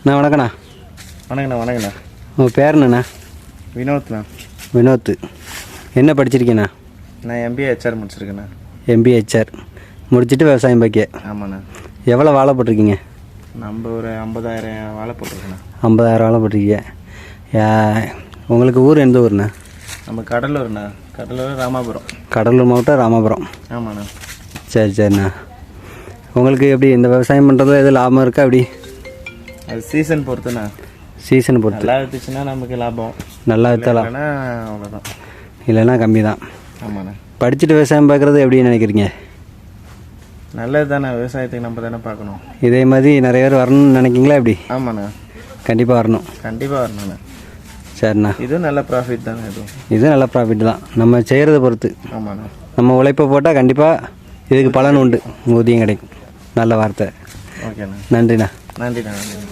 அண்ணா வணக்கண்ணா வணக்கண்ணா வணக்கண்ணா உங்கள் பேர் என்னண்ணா? வினோத்ண்ணா. வினோத் என்ன படிச்சிருக்கீண்ணா நான் எம்பிஏ ஹெச்ஆர் முடிச்சிருக்கேண்ணா. எம்பிஹெச்ஆர் முடிச்சுட்டு விவசாயம் பாக்கிய? ஆமாண்ணா. எவ்வளோ வாழை போட்டிருக்கீங்க? நம்ம ஒரு ஐம்பதாயிரம் வாழை போட்டிருக்கேண்ணா. ஐம்பதாயிரம் வாழை போட்டிருக்கீங்க. உங்களுக்கு ஊர் எந்த ஊர்ண்ணா? நம்ம கடலூர்ண்ணா. கடலூர் ராமாபுரம். கடலூர் மாவட்டம் ராமபுரம். ஆமாண்ணா. சரி சரிண்ணா. உங்களுக்கு எப்படி இந்த விவசாயம் பண்ணுறதுல எது லாபம் இருக்கா அப்படி அது சீசன் பொறுத்துண்ணா. சீசனை பொறுத்து. நல்லா வித்துச்சுன்னா நமக்கு லாபம். நல்லா இல்லைன்னா அவ்வளோதான் இல்லைன்னா கம்மி தான் ஆமாண்ணா. படிச்சுட்டு விவசாயம் பார்க்குறது எப்படி நினைக்கிறீங்க? நல்லது தானே விவசாயத்துக்கு நம்ம தானே பார்க்கணும். இதே மாதிரி நிறைய பேர் வரணும்னு நினைக்கிங்களா எப்படி? ஆமாண்ணா. கண்டிப்பாக வரணும். கண்டிப்பாக வரணுண்ணா சரிண்ணா. இதுவும் நல்ல ப்ராஃபிட் தானே இதுவும் இது நல்ல ப்ராஃபிட் தான். நம்ம செய்கிறத பொறுத்து. ஆமாண்ணா. நம்ம உழைப்பை போட்டால் கண்டிப்பாக இதுக்கு பலன் உண்டு. ஊதியம் கிடைக்கும். நல்ல வார்த்தை. ஓகேண்ணா. நன்றிண்ணா. நன்றிண்ணா நன்றிண்ணா.